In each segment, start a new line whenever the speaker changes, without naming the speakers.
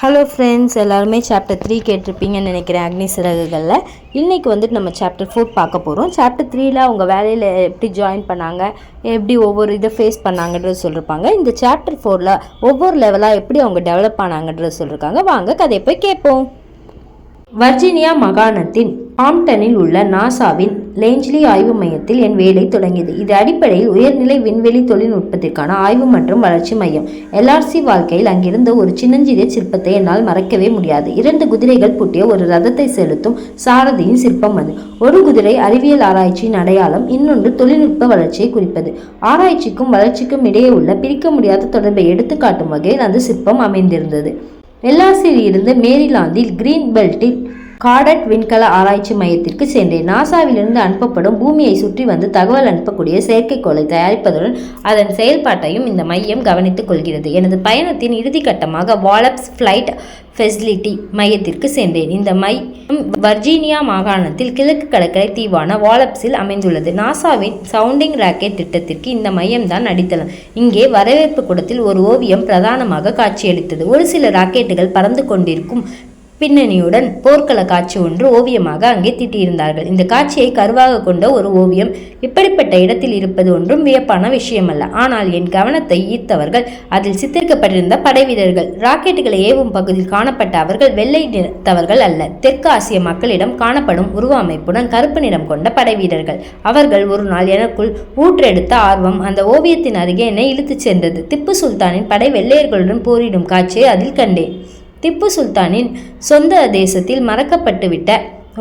Hello friends எல்லாருமே chapter three கேட்டிருப்பீங்கன்னு நினைக்கிறேன் அக்னி சிறகுகளில். இன்றைக்கி வந்துட்டு நம்ம சாப்டர் ஃபோர் பார்க்க போகிறோம் சாப்டர் த்ரீயில் அவங்க வேலையில் எப்படி ஜாயின் பண்ணாங்க எப்படி ஒவ்வொரு இதை ஃபேஸ் பண்ணாங்கன்றது சொல்லியிருப்பாங்க இந்த சாப்டர் ஃபோரில் ஒவ்வொரு லெவலாக எப்படி அவங்க டெவலப் ஆனாங்கன்றது சொல்லியிருக்காங்க வாங்க கதையை போய் கேட்போம். வர்ஜீனியா மாகாணத்தின் ஆம்டனில் உள்ள நாசாவின் லேஞ்ச்லி ஆய்வு மையத்தில் என் வேலை தொடங்கியது. இது அடிப்படையில் உயர்நிலை விண்வெளி தொழில்நுட்பத்திற்கான ஆய்வு மற்றும் வளர்ச்சி மையம். எல்ஆர்சி வாழ்க்கையில் அங்கிருந்த ஒரு சின்னஞ்சிறிய சிற்பத்தை என்னால் மறக்கவே முடியாது. இரண்டு குதிரைகள் பூட்டிய ஒரு ரதத்தை செலுத்தும் சாரதியின் சிற்பம் அது. ஒரு குதிரை அறிவியல் ஆராய்ச்சியின் அடையாளம் இன்னொன்று தொழில்நுட்ப வளர்ச்சியை குறிப்பது. ஆராய்ச்சிக்கும் வளர்ச்சிக்கும் இடையே உள்ள பிரிக்க முடியாத தொடர்பை எடுத்துக்காட்டும் வகையில் அந்த சிற்பம் அமைந்திருந்தது. எல்ஆர்சியில் இருந்து மேரிலாந்தில் கிரீன் பெல்ட்டில் காடட் விண்கல ஆராய்ச்சி மையத்திற்கு சென்றேன். நாசாவிலிருந்து அனுப்பப்படும் பூமியை சுற்றி வந்து தகவல் அனுப்பக்கூடிய செயற்கைக்கோளை தயாரிப்பதுடன் அதன் செயல்பாட்டையும் இந்த மையம் கவனித்துக் கொள்கிறது. எனது பயணத்தின் இறுதிக்கட்டமாக வாலப்ஸ் ஃப்ளைட் ஃபெசிலிட்டி மையத்திற்கு சென்றேன். இந்த மையம் வர்ஜீனியா மாகாணத்தில் கிழக்கு கடற்கரை தீவான வாலப்ஸில் அமைந்துள்ளது. நாசாவின் சவுண்டிங் ராக்கெட் திட்டத்திற்கு இந்த மையம்தான் அடித்தளம். இங்கே வரவேற்பு கூடத்தில் ஒரு ஓவியம் பிரதானமாக காட்சியளித்தது. ஒரு சில ராக்கெட்டுகள் பறந்து கொண்டிருக்கும் பின்னணியுடன் போர்க்கள காட்சி ஒன்று ஓவியமாக அங்கே தீட்டியிருந்தார்கள். இந்த காட்சியை கருவாக கொண்ட ஒரு ஓவியம் இப்படிப்பட்ட இடத்தில் இருப்பது ஒன்றும் வியப்பான விஷயமல்ல. ஆனால் என் கவனத்தை ஈர்த்தவர்கள் அதில் சித்தரிக்கப்பட்டிருந்த படை வீரர்கள் ராக்கெட்டுகளை ஏவும் பகுதியில் காணப்பட்ட அவர்கள் வெள்ளை நிறத்தவர்கள் அல்ல. தெற்கு ஆசிய மக்களிடம் காணப்படும் உருவ அமைப்புடன் கருப்பு நிறம் கொண்ட படை வீரர்கள். அவர்கள் ஒரு நாள் எனக்குள் ஊற்றெடுத்த ஆர்வம் அந்த ஓவியத்தின் அருகே என்னை இழுத்துச் சென்றது. திப்பு சுல்தானின் படை வெள்ளையர்களுடன் போரிடும் காட்சியை அதில் கண்டேன். திப்பு சுல்தானின் சொந்த தேசத்தில் மறக்கப்பட்டுவிட்ட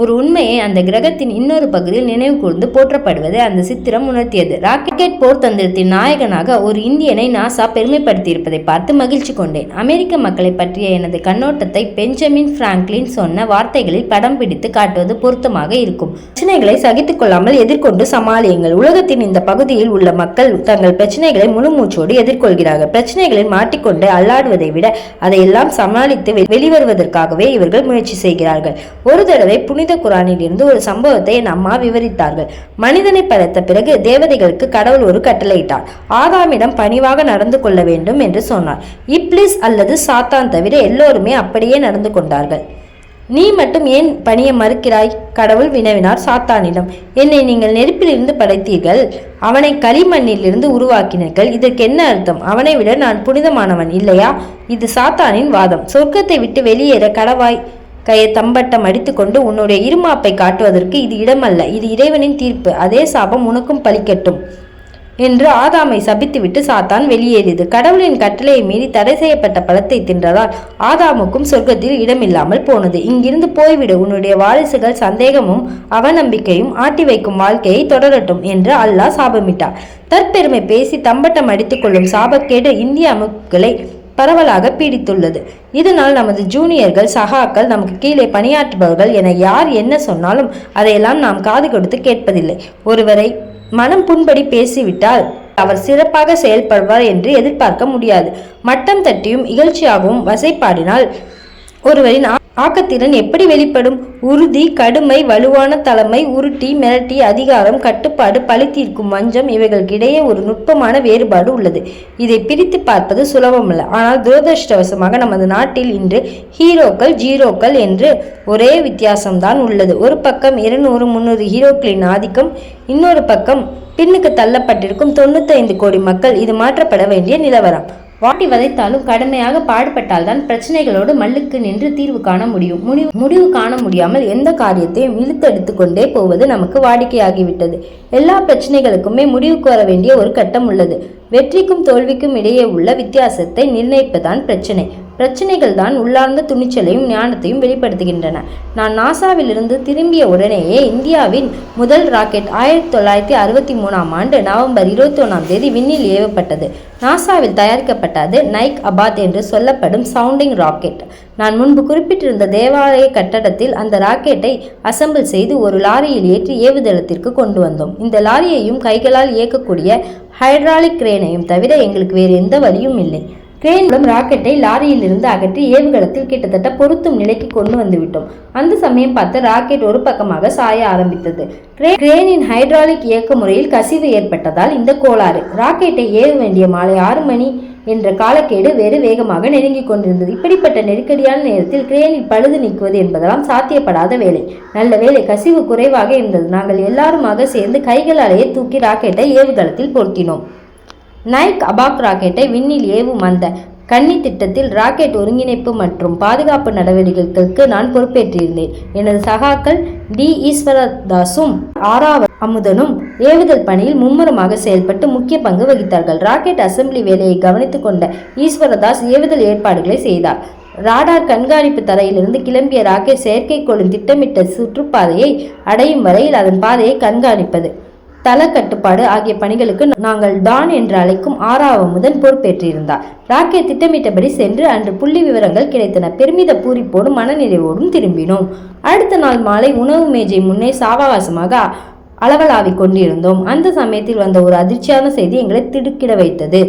ஒரு உண்மையை அந்த கிரகத்தின் இன்னொரு பகுதியில் நினைவு கூர்ந்து போற்றப்படுவதை அந்த சித்திரம் உணர்த்தியது. ராக்கெட் போர் தந்திரத்தின் நாயகனாக ஒரு இந்தியனை நாசா பெருமைப்படுத்தியிருப்பதை பார்த்து மகிழ்ச்சி கொண்டேன். அமெரிக்க மக்களை பற்றிய எனது கண்ணோட்டத்தை பெஞ்சமின் பிராங்க்லின் சொன்ன வார்த்தைகளில் படம் பிடித்து காட்டுவது பொருத்தமாக இருக்கும். பிரச்சனைகளை சகித்துக் கொள்ளாமல் எதிர்கொண்டு சமாளியுங்கள். உலகத்தின் இந்த பகுதியில் உள்ள மக்கள் தங்கள் பிரச்சனைகளை முழுமூச்சோடு எதிர்கொள்கிறார்கள். பிரச்சனைகளில் மாட்டிக்கொண்டு அல்லாடுவதை விட அதையெல்லாம் சமாளித்து வெளிவருவதற்காகவே இவர்கள் முயற்சி செய்கிறார்கள். ஒரு தடவை புனித புனித குரானில் இருந்து ஒரு சம்பவத்தை என் அம்மா விவரித்தார்கள். மனிதனை படைத்த பிறகு தேவதைகளுக்கு கடவுள் ஒரு கட்டளையிட்டார். ஆதாமிடம் பணிவாக நடந்து கொள்ள வேண்டும் என்று சொன்னார். இப்ளிஸ் அல்லது சாத்தான் தவிர எல்லோருமே அப்படியே நடந்து கொண்டார்கள். நீ மட்டும் ஏன் பணிய மறுக்கிறாய்? கடவுள் வினவினார் சாத்தானிடம். என்னை நீங்கள் நெருப்பிலிருந்து படைத்தீர்கள். அவனை களிமண்ணிலிருந்து உருவாக்கினீர்கள். இதற்கு என்ன அர்த்தம்? அவனை விட நான் புனிதமானவன் இல்லையா? இது சாத்தானின் வாதம். சொர்க்கத்தை விட்டு வெளியேற கடவாய். கையை தம்பட்டம் அடித்துக்கொண்டு உன்னுடைய இருமாப்பை காட்டுவதற்கு இது இடமல்ல. இது இறைவனின் தீர்ப்பு. அதே சாபம் உனக்கும் பலிக்கட்டும் என்று ஆதாமை சபித்துவிட்டு சாத்தான் வெளியேறியது. கடவுளின் கட்டளையை மீறி தடை செய்யப்பட்ட பழத்தை தின்றதால் ஆதாமுக்கும் சொர்க்கத்தில் இடமில்லாமல் போனது. இங்கிருந்து போய்விடு. உன்னுடைய வாரிசுகள் சந்தேகமும் அவநம்பிக்கையும் ஆட்டி வைக்கும் வாழ்க்கையை தொடரட்டும் என்று அல்லாஹ் சாபமிட்டார். தற்பெருமை பேசி தம்பட்டம் அடித்துக்கொள்ளும் சாபக்கேடு இந்திய அமைப்புகளை பரவலாக பீடித்துள்ளது. இதனால் நமது ஜூனியர்கள் சகாக்கள் நமக்கு கீழே பணியாற்றுபவர்கள் என யார் என்ன சொன்னாலும் அதையெல்லாம் நாம் காது கொடுத்து கேட்பதில்லை. ஒருவரை மனம் புண்படி பேசிவிட்டால் அவர் சிறப்பாக செயல்படுவார் என்று எதிர்பார்க்க முடியாது. மட்டம் தட்டியும் இகழ்ச்சியாகவும் வசைப்பாடினால் ஒருவரின் ஆக்கத்திறன் எப்படி வெளிப்படும்? உறுதி கடுமை வலுவான தலைமை உருட்டி மிரட்டி அதிகாரம் கட்டுப்பாடு பழித்தீர்க்கும் மஞ்சம் இவைகளுக்கிடையே ஒரு நுட்பமான வேறுபாடு உள்ளது. இதை பிரித்து பார்ப்பது சுலபமல்ல. ஆனால் துரதிருஷ்டவசமாக நமது நாட்டில் இன்று ஹீரோக்கள் ஜீரோக்கள் என்று ஒரே வித்தியாசம்தான் உள்ளது. ஒரு பக்கம் இருநூறு முந்நூறு ஹீரோக்களின் ஆதிக்கம் இன்னொரு பக்கம் பின்னுக்கு தள்ளப்பட்டிருக்கும் தொண்ணூத்தைந்து கோடி மக்கள் இது மாற்றப்பட வேண்டிய நிலவரம். வாட்டி வதைத்தாலும் கடுமையாக பாடுபட்டால்தான் பிரச்சனைகளோடு மல்லுக்கு நின்று தீர்வு காண முடியும். முடிவு முடிவு காண முடியாமல் எந்த காரியத்தையும் இழுத்தெடுத்து கொண்டே போவது நமக்கு வாடிக்கையாகிவிட்டது. எல்லா பிரச்சனைகளுக்குமே முடிவுக்கு வர வேண்டிய ஒரு கட்டம் உள்ளது. வெற்றிக்கும் தோல்விக்கும் இடையே உள்ள வித்தியாசத்தை நிர்ணயிப்பதான் பிரச்சனை. பிரச்சனைகள் தான் உள்ளார்ந்த துணிச்சலையும் ஞானத்தையும் வெளிப்படுத்துகின்றன. நான் நாசாவிலிருந்து திரும்பிய உடனேயே இந்தியாவின் முதல் ராக்கெட் ஆயிரத்தி தொள்ளாயிரத்தி அறுபத்தி மூணாம் ஆண்டு நவம்பர் இருபத்தி ஒன்றாம் தேதி விண்ணில் ஏவப்பட்டது. நாசாவில் தயாரிக்கப்பட்டது நைக் அபாத் என்று சொல்லப்படும் சவுண்டிங் ராக்கெட் நான் முன்பு குறிப்பிட்டிருந்த தேவாலய கட்டடத்தில் அந்த ராக்கெட்டை அசம்பிள் செய்து ஒரு லாரியில் ஏற்றி ஏவுதளத்திற்கு கொண்டு வந்தோம். இந்த லாரியையும் கைகளால் இயக்கக்கூடிய ஹைட்ராலிக் கிரேனையும் தவிர எங்களுக்கு வேறு எந்த வழியும் இல்லை. கிரேன் மூலம் ராக்கெட்டை லாரியில் இருந்து அகற்றி ஏவுகலத்தில் கிட்டத்தட்ட பொருத்தும் நிலைக்கு கொண்டு வந்துவிட்டோம். அந்த சமயம் பார்த்து ராக்கெட் ஒரு பக்கமாக சாய ஆரம்பித்தது. கிரேனின் ஹைட்ராலிக் இயக்க முறையில் கசிவு ஏற்பட்டதால் இந்த கோளாறு. ராக்கெட்டை ஏவ வேண்டிய மாலை ஆறு மணி என்ற காலக்கேடு வெறு வேகமாக நெருங்கிக் கொண்டிருந்தது. இப்படிப்பட்ட நெருக்கடியான நேரத்தில் கிரேனில் பழுது நீக்குவது என்பதெல்லாம் சாத்தியப்படாத வேலை. நல்ல வேலை கசிவு குறைவாக இருந்தது. நாங்கள் எல்லாருமாக சேர்ந்து கைகளாலேயே தூக்கி ராக்கெட்டை ஏவுதளத்தில் பொருத்தினோம். நைக் அபாக் ராக்கெட்டை விண்ணில் ஏவும் அந்த கன்னி திட்டத்தில் ராக்கெட் ஒருங்கிணைப்பு மற்றும் பாதுகாப்பு நடவடிக்கைகளுக்கு நான் பொறுப்பேற்றிருந்தேன். எனது சகாக்கள் டி. ஈஸ்வரதாசும் ஆறாவது அமுதனும் ஏவுதல் பணியில் மும்முரமாக செயல்பட்டு முக்கிய பங்கு வகித்தார்கள். ராக்கெட் அசெம்பிளி வேலையை கவனித்துக் கொண்ட ஈஸ்வரதாஸ் ஏவுதல் ஏற்பாடுகளை செய்தார். ராடார் கண்காணிப்பு தரையிலிருந்து கிளம்பிய ராக்கெட் செயற்கைக்கோளின் திட்டமிட்ட சுற்றுப்பாதையை அடையும் வரையில் அதன் பாதையை கண்காணிப்பது. தள கட்டுப்பாடு ஆகிய பணிகளுக்கு நாங்கள் டான் என்று அழைக்கும் ஆறாவது முதன் பொறுப்பேற்றிருந்தார். ராக்கே திட்டமிட்டபடி சென்று அன்று புள்ளி விவரங்கள் கிடைத்தன. பெருமித பூரிப்போடும் மனநிறைவோடும் திரும்பினோம். அடுத்த நாள் மாலை உணவு மேஜை முன்னே சாவகாசமாக அளவலாவிக் கொண்டிருந்தோம். அந்த சமயத்தில் வந்த ஒரு அதிர்ச்சியான செய்தி எங்களை திடுக்கிட வைத்தது.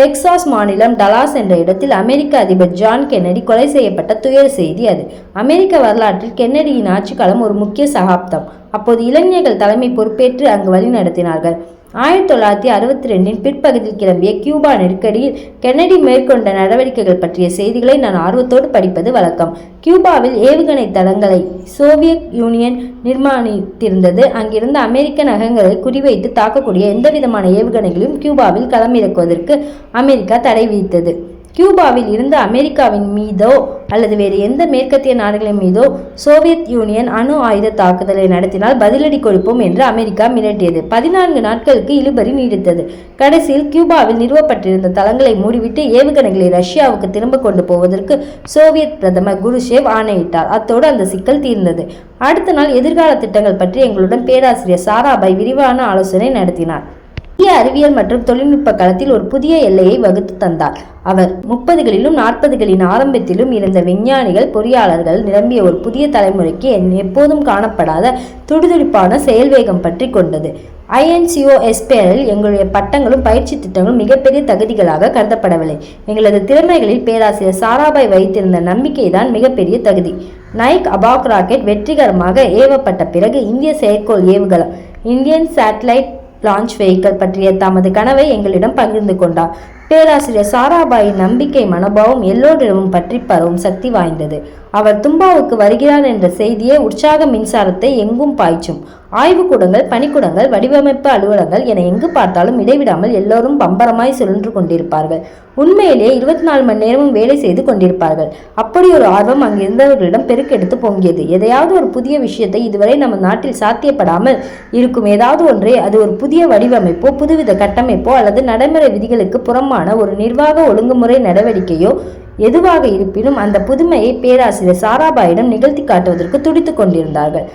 டெக்சாஸ் மாநிலம் டலாஸ் என்ற இடத்தில் அமெரிக்க அதிபர் ஜான் கென்னடி கொலை செய்யப்பட்ட துயர செய்தி அது. அமெரிக்க வரலாற்றில் கென்னடியின் ஆட்சிக்காலம் ஒரு முக்கிய சகாப்தம். அப்போது இளைஞர்கள் தலைமை பொறுப்பேற்று அங்கு வழி நடத்தினார்கள் ஆயிரத்தி தொள்ளாயிரத்தி அறுபத்தி ரெண்டின் பிற்பகுதியில் கிளம்பிய கியூபா நெருக்கடியில் கென்னடி மேற்கொண்ட நடவடிக்கைகள் பற்றிய செய்திகளை நான் ஆர்வத்தோடு படிப்பது வழக்கம். கியூபாவில் ஏவுகணை தளங்களை சோவியத் யூனியன் நிர்மாணித்திருந்தது. அங்கிருந்த அமெரிக்க நகரங்களை குறிவைத்து தாக்கக்கூடிய எந்தவிதமான ஏவுகணைகளையும் கியூபாவில் களமிறக்குவதற்கு அமெரிக்கா தடை விதித்தது. கியூபாவில் இருந்து அமெரிக்காவின் மீதோ அல்லது வேறு எந்த மேற்கத்திய நாடுகளின் மீதோ சோவியத் யூனியன் அணு ஆயுத தாக்குதலை நடத்தினால் பதிலடி கொடுப்போம் என்று அமெரிக்கா மிரட்டியது. பதினான்கு நாட்களுக்கு இழுபறி நீடித்தது. கடைசியில் கியூபாவில் நிறுவப்பட்டிருந்த தளங்களை மூடிவிட்டு ஏவுகணைகளை ரஷ்யாவுக்கு திரும்ப கொண்டு போவதற்கு சோவியத் பிரதமர் குருஷேவ் ஆணையிட்டார். அத்தோடு அந்த சிக்கல் தீர்ந்தது. அடுத்த நாள் எதிர்கால திட்டங்கள் பற்றி எங்களுடன் பேராசிரியர் சாராபாய் விரிவான ஆலோசனை நடத்தினார். இந்திய அறிவியல் மற்றும் தொழில்நுட்ப களத்தில் ஒரு புதிய எல்லையை வகுத்து தந்தார். அவர் முப்பதுகளிலும் நாற்பதுகளின் ஆரம்பத்திலும் இருந்த விஞ்ஞானிகள் பொறியாளர்கள் நிரம்பிய ஒரு புதிய தலைமுறைக்கு என் எப்போதும் காணப்படாத துடிதுடிப்பான செயல்வேகம் பற்றி கொண்டது. ஐஎன்சிஓ எஸ்பேரில் எங்களுடைய பட்டங்களும் பயிற்சி திட்டங்களும் மிகப்பெரிய தகுதிகளாக கருதப்படவில்லை. எங்களது திறமைகளில் பேராசிரியர் சாராபாய் வைத்திருந்த நம்பிக்கைதான் மிகப்பெரிய தகுதி. நைக் அபாக் ராக்கெட் வெற்றிகரமாக ஏவப்பட்ட பிறகு இந்திய செயற்கோள் ஏவுகலம் இந்தியன் சேட்டலைட் லான்ச் வெஹிக்கிள் பற்றிய தமது கனவை எங்களிடம் பகிர்ந்து கொண்டார். பேராசிரியர் சாராபாயின் நம்பிக்கை மனோபாவம் எல்லோரிடமும் பற்றி பரவும் சக்தி வாய்ந்தது. அவர் தும்பாவுக்கு வருகிறார் என்ற செய்தியே உற்சாக மின்சாரத்தை எங்கும் பாய்ச்சும். ஆய்வுக்கூடங்கள் பணிக்கூடங்கள் வடிவமைப்பு அலுவலகங்கள் என எங்கு பார்த்தாலும் இடைவிடாமல் எல்லோரும் பம்பரமாய் சுழன்று கொண்டிருப்பார்கள். உண்மையிலேயே இருபத்தி நாலு மணி நேரமும் வேலை செய்து கொண்டிருப்பார்கள். அப்படி ஒரு ஆர்வம் அங்கிருந்தவர்களிடம் பெருக்கெடுத்து பொங்கியது. எதையாவது ஒரு புதிய விஷயத்தை இதுவரை நம்ம நாட்டில் சாத்தியப்படாமல் இருக்கும் ஏதாவது ஒன்றை அது ஒரு புதிய வடிவமைப்போ புதுவித கட்டமைப்போ அல்லது நடைமுறை விதிகளுக்கு புறமான ஒரு நிர்வாக ஒழுங்குமுறை நடவடிக்கையோ எதுவாக இருப்பினும் அந்த புதுமையை பேராசிரியர் சாராபாயிடம் நிகழ்த்தி காட்டுவதற்கு துடித்துக் கொண்டிருந்தார்கள்.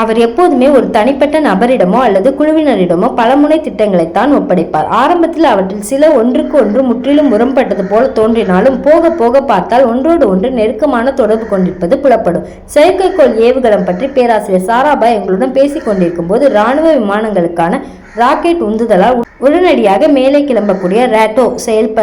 அவர் எப்போதுமே ஒரு தனிப்பட்ட நபரிடமோ அல்லது குழுவினரிடமோ பலமுனை திட்டங்களைத்தான் ஒப்படைப்பார். ஆரம்பத்தில் அவற்றில் சில ஒன்றுக்கு ஒன்று முற்றிலும் முரண்பட்டது போல தோன்றினாலும் போக போக பார்த்தால் ஒன்றோடு ஒன்று நெருக்கமான தொடர்பு கொண்டிருப்பது புலப்படும். செயற்கைக்கோள் ஏவுகலம் பற்றி பேராசிரியர் சாராபாய் எங்களுடன் பேசிக் கொண்டிருக்கும் போது இராணுவ விமானங்களுக்கான ராக்கெட் உந்துதலால் உடனடியாக மேலே கிளம்பக்கூடிய ரேட்டோ செயல்ப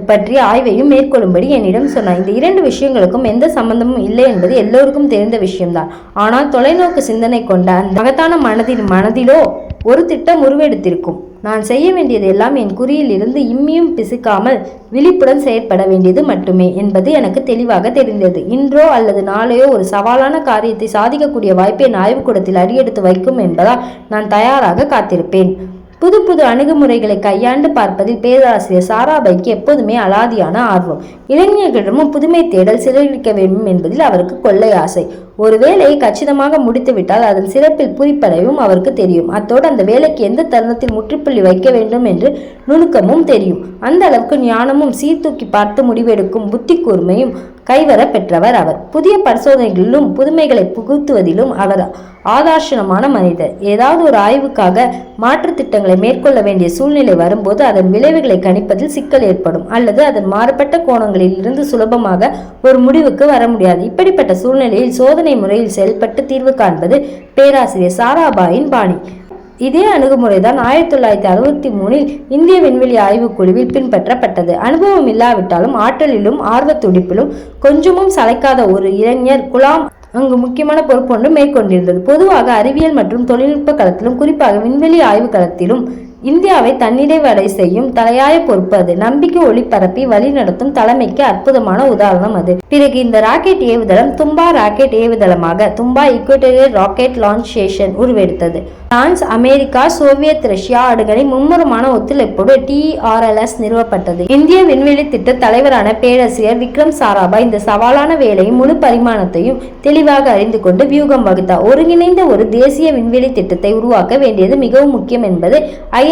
பற்றிய ஆய்வையும் மேற்கொள்ளும்படி என்னிடம் சொன்னார். இந்த இரண்டு விஷயங்களுக்கும் எந்த சம்பந்தமும் இல்லை என்பது எல்லோருக்கும் தெரிந்த விஷயம்தான். ஆனால் தொலைநோக்கு சிந்தனை கொண்ட அந்த மகத்தான மனதின் மனதிலோ ஒரு திட்டம் உருவெடுத்திருக்கும். நான் செய்ய வேண்டியது எல்லாம் என் குறியில் இருந்து இம்மியும் பிசுக்காமல் விழிப்புடன் செயற்பட வேண்டியது மட்டுமே என்பது எனக்கு தெளிவாக தெரிந்தது. இன்றோ அல்லது நாளையோ ஒரு சவாலான காரியத்தை சாதிக்கக்கூடிய வாய்ப்பை என் ஆய்வுக்கூடத்தில் அடியெடுத்து வைக்கும் என்பதால் நான் தயாராக காத்திருப்பேன். புது புது அணுகுமுறைகளை கையாண்டு பார்ப்பதில் பேராசிரியர் சாராபாய்க்கு எப்போதுமே அலாதியான ஆர்வம். இளைஞர்களிடமும் புதுமை தேடல் சிறகிக்க வேண்டும் என்பதில் அவருக்கு கொள்ளை ஆசை. ஒரு வேலையை கச்சிதமாக முடித்துவிட்டால் அதன் சிறப்பில் குறிப்படையும் அவருக்கு தெரியும். அத்தோடு அந்த வேலைக்கு எந்த தருணத்தில் முற்றுப்புள்ளி வைக்க வேண்டும் என்று நுணுக்கமும் தெரியும். அந்த அளவுக்கு ஞானமும் சீர்தூக்கி பார்த்து முடிவெடுக்கும் புத்தி கூர்மையும் கைவர பெற்றவர் அவர். புதிய பரிசோதனைகளிலும் புதுமைகளை புகுத்துவதிலும் அவர் ஆதார்ஷனமான மனிதர். ஏதாவது ஒரு ஆய்வுக்காக மாற்று திட்டங்களை மேற்கொள்ள வேண்டிய சூழ்நிலை வரும்போது அதன் விளைவுகளை கணிப்பதில் சிக்கல் ஏற்படும். அல்லது அதன் மாறுபட்ட கோணங்களில் இருந்து சுலபமாக ஒரு முடிவுக்கு வர முடியாது. இப்படிப்பட்ட சூழ்நிலையில் சோதனை முறையில் செயல்பட்டு தீர்வு காண்பது பேராசிரியர் சாராபாயின் பாணி. இதே அணுகுமுறைதான் ஆயிரத்தி தொள்ளாயிரத்தி அறுபத்தி மூணில் இந்திய விண்வெளி ஆய்வுக் குழுவில் பின்பற்றப்பட்டது. அனுபவம் இல்லாவிட்டாலும் ஆற்றலிலும் ஆர்வத் துடிப்பிலும் கொஞ்சமும் சளைக்காத ஒரு இளைஞர் குலாம் அங்கு முக்கியமான பொறுப்பொன்று மேற்கொண்டிருந்தது. பொதுவாக அறிவியல் மற்றும் தொழில்நுட்ப களத்திலும் குறிப்பாக விண்வெளி ஆய்வு களத்திலும் இந்தியாவை தன்னிறைவடை செய்யும் தலையாய பொறுப்பு அது. நம்பிக்கை ஒளிபரப்பி வழிநடத்தும் தலைமைக்கு அற்புதமான உதாரணம் அது. பிறகு இந்த ராக்கெட் ஏவுதளம் Thumba rocket ஏவுதளமாக Thumba equatorial rocket launch station உருவெடுத்தது. பிரான்ஸ் அமெரிக்கா சோவியத் ரஷ்யா நாடுகளின் மும்முரமான ஒத்துழைப்போடு டிஆர்எல்எஸ் நிறுவப்பட்டது. இந்திய விண்வெளி திட்ட தலைவரான பேரரசியர் விக்ரம் சாராபாய் இந்த சவாலான வேலையின் முழு பரிமாணத்தையும் தெளிவாக அறிந்து கொண்டு வியூகம் வகுத்தார். ஒருங்கிணைந்த ஒரு தேசிய விண்வெளி திட்டத்தை உருவாக்க வேண்டியது மிகவும் முக்கியம் என்பது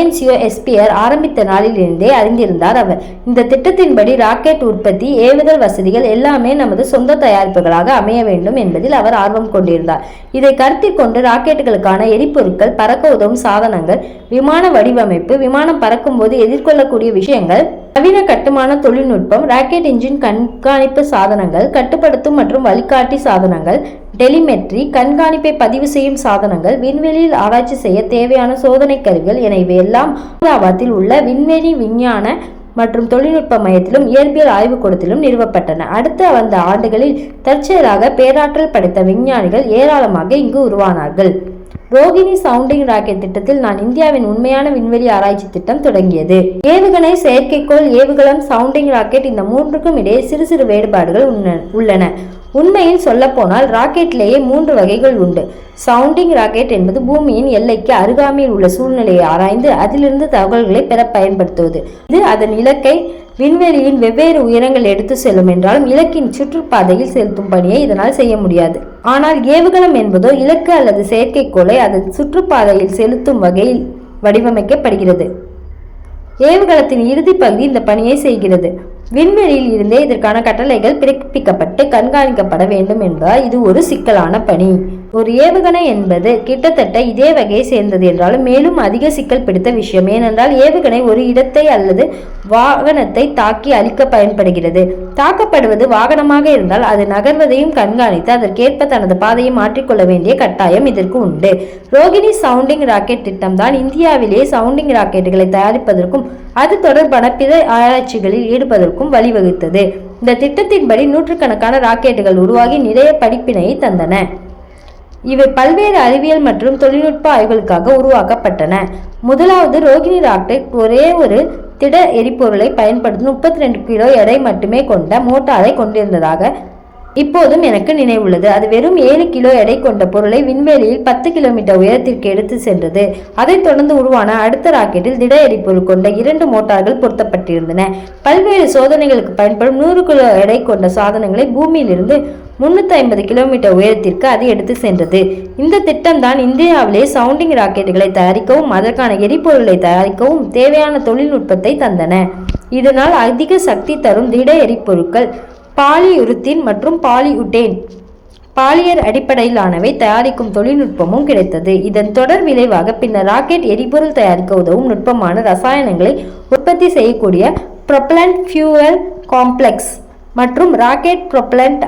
ஐஎன்சிஓ எஸ்பியர் ஆரம்பித்த நாளிலிருந்தே அறிந்திருந்தார் அவர். இந்த திட்டத்தின்படி ராக்கெட் உற்பத்தி ஏவுதல் வசதிகள் எல்லாமே நமது சொந்த தயாரிப்புகளாக அமைய வேண்டும் என்பதில் அவர் ஆர்வம் கொண்டிருந்தார். இதை கருத்தில் கொண்டு ராக்கெட்டுகளுக்கான எரிபொருட்கள் பறக்க உதவும் சாதனங்கள் விமான வடிவமைப்பு விமானம் பறக்கும்போது எதிர்கொள்ளக்கூடிய விஷயங்கள் நவீன கட்டுமான தொழில்நுட்பம் ராக்கெட் இன்ஜின் கண்காணிப்பு சாதனங்கள் கட்டுப்படுத்தும் மற்றும் வழிகாட்டி சாதனங்கள் டெலிமெட்ரி கண்காணிப்பை பதிவு செய்யும் சாதனங்கள் விண்வெளியில் ஆராய்ச்சி செய்ய தேவையான சோதனை கருவிகள் என இவையெல்லாம் அகமதாபாத்தில் உள்ள விண்வெளி விஞ்ஞான மற்றும் தொழில்நுட்ப மையத்திலும் இயற்பியல் ஆய்வுக்கூடத்திலும் நிறுவப்பட்டன. அடுத்த வந்த ஆண்டுகளில் தற்செயலாக பேராற்றல் படைத்த விஞ்ஞானிகள் ஏராளமாக இங்கு உருவானார்கள். ரோகிணி சவுண்டிங் ராக்கெட் திட்டத்தில் நான் இந்தியாவின் உண்மையான விண்வெளி ஆராய்ச்சி திட்டம் தொடங்கியது. ஏவுகணை செயற்கைக்கோள் ஏவுகலம் சவுண்டிங் ராக்கெட் இந்த மூன்றுக்கும் இடையே சிறு சிறு வேறுபாடுகள் உள்ளன. உண்மையில் சொல்லப்போனால் ராக்கெட்லேயே மூன்று வகைகள் உண்டு. சவுண்டிங் ராக்கெட் என்பது பூமியின் எல்லைக்கு அருகாமையில் உள்ள சூழ்நிலையை ஆராய்ந்து அதிலிருந்து தகவல்களை பெற பயன்படுத்துவது. இது அதன் இலக்கை விண்வெளியின் வெவ்வேறு உயரங்கள் எடுத்து செல்லும் என்றாலும் இலக்கின் சுற்றுப்பாதையில் செலுத்தும் பணியை இதனால் செய்ய முடியாது. ஆனால் ஏவுகணம் என்பதோ இலக்கு அல்லது செயற்கைக்கோளை அதன் சுற்றுப்பாதையில் செலுத்தும் வகையில் வடிவமைக்கப்படுகிறது. ஏவுகணத்தின் இறுதி பகுதி இந்த பணியை செய்கிறது. விண்வெளியில் இருந்தே இதற்கான கட்டளைகள் பிறப்பிக்கப்பட்டு கண்காணிக்கப்பட வேண்டும் என்பதால் இது ஒரு சிக்கலான பணி. ஒரு ஏவுகணை என்பது கிட்டத்தட்ட இதே வகையை சேர்ந்தது என்றாலும் மேலும் அதிக சிக்கல் பிடித்த விஷயம். ஏனென்றால் ஏவுகணை ஒரு இடத்தை அல்லது வாகனத்தை தாக்கி அழிக்க பயன்படுகிறது. தாக்கப்படுவது வாகனமாக இருந்தால் அது நகர்வதையும் கண்காணித்து அதற்கேற்ப தனது பாதையை மாற்றிக்கொள்ள வேண்டிய கட்டாயம் இதற்கு உண்டு. ரோகிணி சவுண்டிங் ராக்கெட் திட்டம் தான் இந்தியாவிலேயே சவுண்டிங் ராக்கெட்டுகளை தயாரிப்பதற்கும் அது தொடர்பான பிற ஆராய்ச்சிகளில் ஈடுபதற்கும் வழிவகுத்தது. இந்த திட்டத்தின்படி நூற்றுக்கணக்கான ராக்கெட்டுகள் உருவாகி நிறைய படிப்பினையை தந்தன. இவை பல்வேறு அறிவியல் மற்றும் தொழில்நுட்ப ஆய்வுகளுக்காக உருவாக்கப்பட்டன. முதலாவது ரோகிணி ராக்கெட் ஒரே ஒரு திட எரிபொருளை பயன்படுத்தும் முப்பத்தி ரெண்டு கிலோ எடை மட்டுமே கொண்ட மோட்டாரை கொண்டிருந்ததாக இப்போதும் எனக்கு நினைவுள்ளது. அது வெறும் ஏழு கிலோ எடை கொண்ட பொருளை விண்வெளியில் பத்து கிலோமீட்டர் உயரத்திற்கு எடுத்து சென்றது. அதைத் தொடர்ந்து உருவான அடுத்த ராக்கெட்டில் திட எரிபொருள் கொண்ட இரண்டு மோட்டார்கள் பொருத்தப்பட்டிருந்தன. பல்வேறு சோதனைகளுக்கு பயன்படும் நூறு கிலோ எடை கொண்ட சாதனங்களை பூமியிலிருந்து முன்னூத்தி ஐம்பது கிலோமீட்டர் உயரத்திற்கு அது எடுத்து சென்றது. இந்த திட்டம் தான் இந்தியாவிலே சவுண்டிங் ராக்கெட்டுகளை தயாரிக்கவும் அதற்கான எரிபொருளை தயாரிக்கவும் தேவையான தொழில்நுட்பத்தை தந்தன. இதனால் அதிக சக்தி தரும் திட எரிபொருட்கள் பாலியுருத்தின் மற்றும் பாலியுட்டேன் பாலியர் அடிப்படையிலானவை தயாரிக்கும் தொழில்நுட்பமும் கிடைத்தது. இதன் தொடர் விளைவாக பின்னர் ராக்கெட் எரிபொருள் தயாரிக்க உதவும் நுட்பமான ரசாயனங்களை உற்பத்தி செய்யக்கூடிய ப்ரொப்ளண்ட் ஃபியூவல் காம்ப்ளெக்ஸ் மற்றும் ராக்கெட் ப்ரொப்ளண்ட்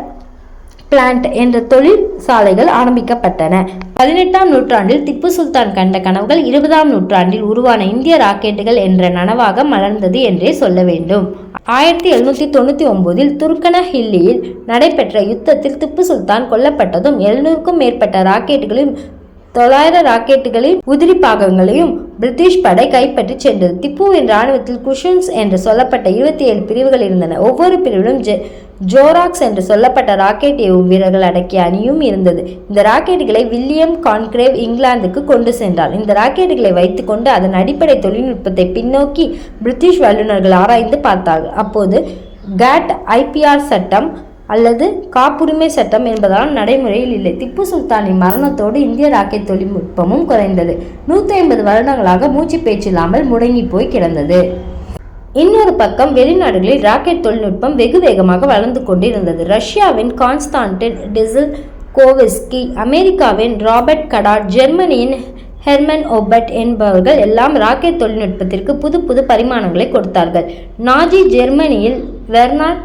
பிளான்ட் என்ற தொழில் சாலைகள் ஆரம்பிக்கப்பட்டன. பதினெட்டாம் நூற்றாண்டில் திப்பு சுல்தான் கண்ட கனவுகள் இருபதாம் நூற்றாண்டில் உருவான இந்திய ராக்கெட்டுகள் என்ற நனவாக மலர்ந்தது என்றே சொல்ல வேண்டும். ஆயிரத்தி எழுநூத்தி தொண்ணூத்தி ஒன்பதில் துர்கன ஹில்லியில் நடைபெற்ற யுத்தத்தில் திப்பு சுல்தான் கொல்லப்பட்டதும் எழுநூறுக்கும் மேற்பட்ட ராக்கெட்டுகளும் தொள்ளாயிரம் ராக்கெட்டுகளின் உதிரி பாகங்களையும் பிரிட்டிஷ் படை கைப்பற்றி சென்றது. திப்புவின் ராணுவத்தில் குஷன்ஸ் என்று சொல்லப்பட்ட இருபத்தி ஏழு பிரிவுகள் இருந்தன. ஒவ்வொரு பிரிவிலும் ஜோராக்ஸ் என்று சொல்லப்பட்ட ராக்கெட் ஏவும் வீரர்கள் அடக்கிய அணியும் இருந்தது. இந்த ராக்கெட்டுகளை வில்லியம் கான்கிரேவ் இங்கிலாந்துக்கு கொண்டு சென்றார். இந்த ராக்கெட்டுகளை வைத்துக்கொண்டு அதன் அடிப்படை தொழில்நுட்பத்தை பின்னோக்கி பிரிட்டிஷ் வல்லுநர்கள் ஆராய்ந்து பார்த்தார்கள். அப்போது கேட் ஐபிஆர் சட்டம் அல்லது காப்புரிமை சட்டம் என்பதால் நடைமுறையில் இல்லை. திப்பு சுல்தானின் மரணத்தோடு இந்திய ராக்கெட் தொழில்நுட்பமும் குறைந்தது. நூற்றி ஐம்பது வருடங்களாக மூச்சு பேச்சு இல்லாமல் முடங்கி போய் கிடந்தது. இன்னொரு பக்கம் வெளிநாடுகளில் ராக்கெட் தொழில்நுட்பம் வெகு வேகமாக வளர்ந்து கொண்டிருந்தது. ரஷ்யாவின் கான்ஸ்டான்டின் டிசில் கோவிஸ்கி அமெரிக்காவின் ராபர்ட் கடாட் ஜெர்மனியின் ஹெர்மன் ஓபட் என்பவர்கள் எல்லாம் ராக்கெட் தொழில்நுட்பத்திற்கு புது புது பரிமாணங்களை கொடுத்தார்கள். நாஜி ஜெர்மனியில் வெர்னாட்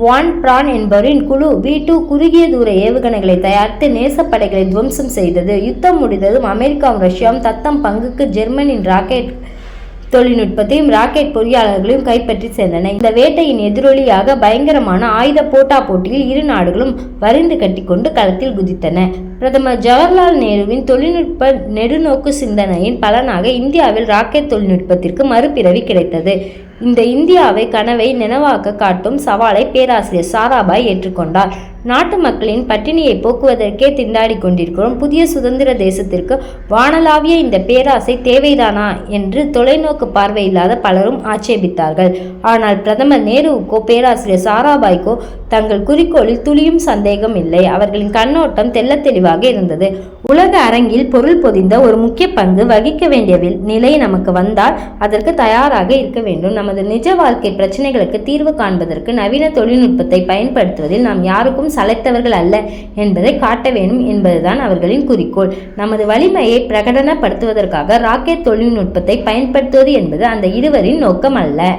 வான் பிரான் என்பவரின் குழு வி டூ குறுகிய தூர ஏவுகணைகளை தயாரித்து நேசப்படைகளை துவம்சம் செய்தது. யுத்தம் முடிந்ததும் அமெரிக்காவும் ரஷ்யாவும் தத்தம் பங்குக்கு ஜெர்மனியின் ராக்கெட் தொழில்நுட்பத்தையும் ராக்கெட் பொறியாளர்களையும் கைப்பற்றி சென்றன இந்த வேட்டையின் எதிரொலியாக பயங்கரமான ஆயுத போட்டா போட்டியில் இரு நாடுகளும் வரிந்து கட்டிக்கொண்டு களத்தில் குதித்தன. பிரதமர் ஜவஹர்லால் நேருவின் தொழில்நுட்ப நெடுநோக்கு சிந்தனையின் பலனாக இந்தியாவில் ராக்கெட் தொழில்நுட்பத்திற்கு மறுபிறவி கிடைத்தது. இந்த இந்தியாவை கனவை நினைவாக்க காட்டும் சவாலை பேராசிரியர் சாராபாய் ஏற்றுக்கொண்டார். நாட்டு மக்களின் பட்டினியை போக்குவதற்கே திண்டாடி கொண்டிருக்கிறோம். புதிய சுதந்திர தேசத்திற்கு வானலாவிய இந்த பேராசை தேவைதானா என்று தொலைநோக்கு பார்வை இல்லாத பலரும் ஆட்சேபித்தார்கள். ஆனால் பிரதமர் நேருவுக்கோ பேராசிரியர் சாராபாய்க்கோ தங்கள் குறிக்கோளில் துளியும் சந்தேகம் இல்லை. அவர்களின் கண்ணோட்டம் தெள்ளத் தெளிவாக இருந்தது. உலக அரங்கில் பொருள் பொதிந்த ஒரு முக்கிய பங்கு வகிக்க வேண்டிய வில்- நிலை நமக்கு வந்தால் அதற்கு தயாராக இருக்க வேண்டும். நமது நிஜ வாழ்க்கை பிரச்சனைகளுக்கு தீர்வு காண்பதற்கு நவீன தொழில்நுட்பத்தை பயன்படுத்துவதில் நாம் யாருக்கும் சளைத்தவர்கள் அல்ல என்பதை காட்ட வேண்டும் என்பதுதான் அவர்களின் குறிக்கோள். நமது வலிமையை பிரகடனப்படுத்துவதற்காக ராக்கெட் தொழில்நுட்பத்தை பயன்படுத்துவது என்பது அந்த இருவரின் நோக்கம் அல்ல.